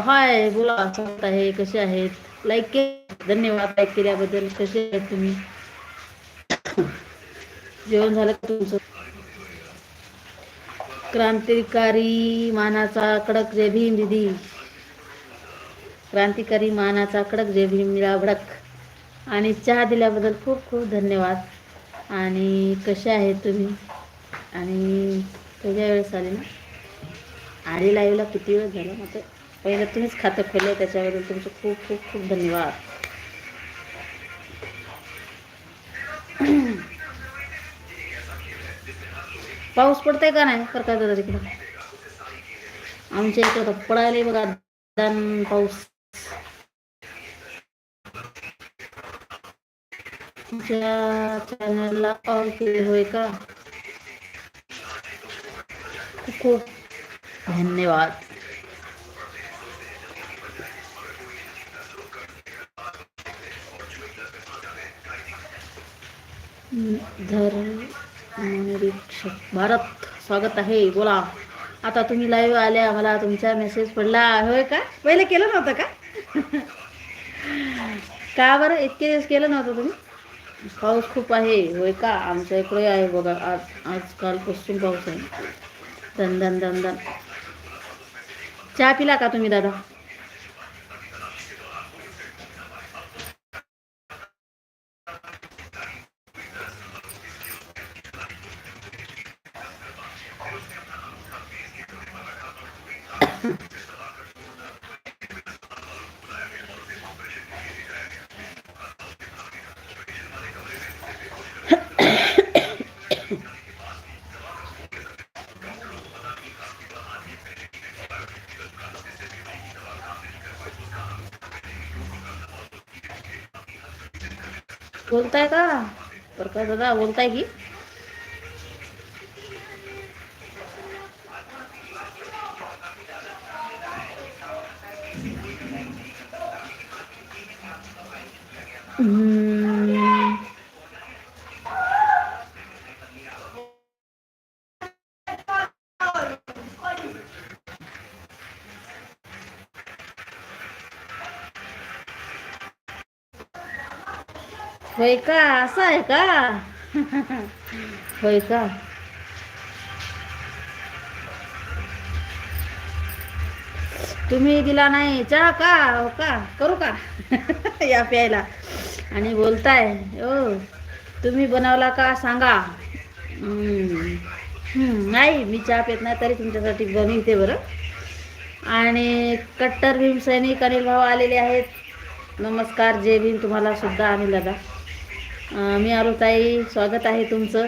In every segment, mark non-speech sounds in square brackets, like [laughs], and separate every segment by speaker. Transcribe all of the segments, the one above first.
Speaker 1: हाय बोला स्वागत आहे कसे आहेत? लाईक के धन्यवाद लाईक केल्याबद्दल. कसे आहेत तुम्ही? जेवण झालं तुमचं? क्रांतिकारी मानाचा कडक जय भीम दिदी. क्रांतिकारी मानाचा कडक जय भीम निळा भडक. आणि चहा दिल्याबद्दल खूप खूप धन्यवाद. आणि कसे आहेत तुम्ही? आणि पहिल्या वेळेस आले ना. आली लाईव्हला किती वेळ झाला? मग ते पहिलं तुम्हीच खातं खोललं त्याच्याबद्दल तुमचं खूप खूप खूप धन्यवाद. [clears throat] पाऊस पडतोय का नाही? करता दादा तिकडं? आमच्या इकडं तर पडायला बघा दान पाऊस. तुमच्या चॅनलला ऑल केले होय का? खूप खूप धन्यवाद धर्मनिरीक्षक भारत स्वागत आहे. बोला. आता तुम्ही लाईव्ह आल्या मला तुमचा मेसेज पडला. होय का? पहिले केलं नव्हतं का? [laughs] का बरं? इतके दिवस केलं नव्हतं तुम्ही? पाऊस खूप आहे. होय का? आमच्या इकडे आहे बघा. आज आजकालपासून पाऊस आहे. दन दन दन दन चहा पिला का तुम्ही दादा बोलताय का प्रकाश दादा बोलताय की हम्म. होय का? असं आहे का? होय का? तुम्ही दिला नाही. चहा का? हो का? करू का? [laughs] या प्यायला. आणि बोलताय. ओ तुम्ही बनवला का? सांगा. नाही मी चहा पित नाही तरी तुमच्यासाठी बनवते बरं. आणि कट्टर भीम सैनिक अनिल भाऊ आलेले आहेत. नमस्कार जय भीम. तुम्हाला सुद्धा अनिल दादा. मी आलो ताई स्वागत आहे तुमचं.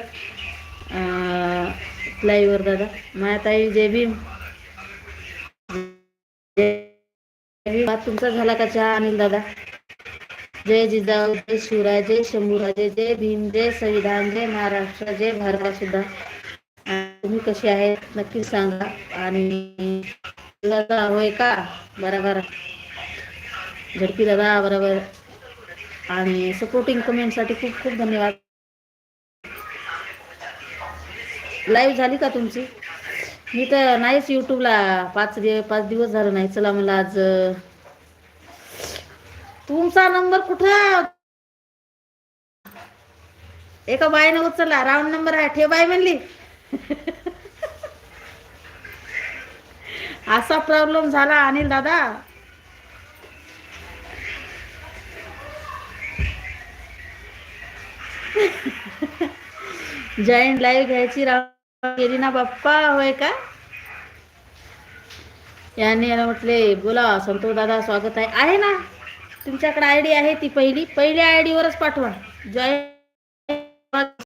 Speaker 1: लाईव्हवर दादा. माया ताई जय भीम. जय तुमचा झाला का चहा अनिल दादा? जय जिजाऊ जय शिवराय जय शंभूराजे जय भीम जय संविधान जय महाराष्ट्र जय भारत सुद्धा. तुम्ही कसे आहेत? नक्की सांगा. आणि दादा होय का? बरं बरं. झडकी दादा बरोबर आणि सपोर्टिंग कमेंटसाठी खूप खूप धन्यवाद. लाईव्ह झाली का तुमची? मी तर नाहीच यूट्यूबला पाच दिवस पाच दिवस झालं नाही. चला मला आज तुमचा नंबर कुठं? एका बाईनं उचलला. राऊंड नंबर आहे. ठे बाई म्हणली. [laughs] असा प्रॉब्लेम झाला अनिल दादा. जॉईंट लाईव्ह घ्यायची राव गेली ना बाप्पा होय का? याने याला म्हटले बोला संतोष दादा स्वागत आहे. आहे ना? तुमच्याकडे आय डी आहे ती पहिली. पहिल्या आय वरच पाठवा. जॉईन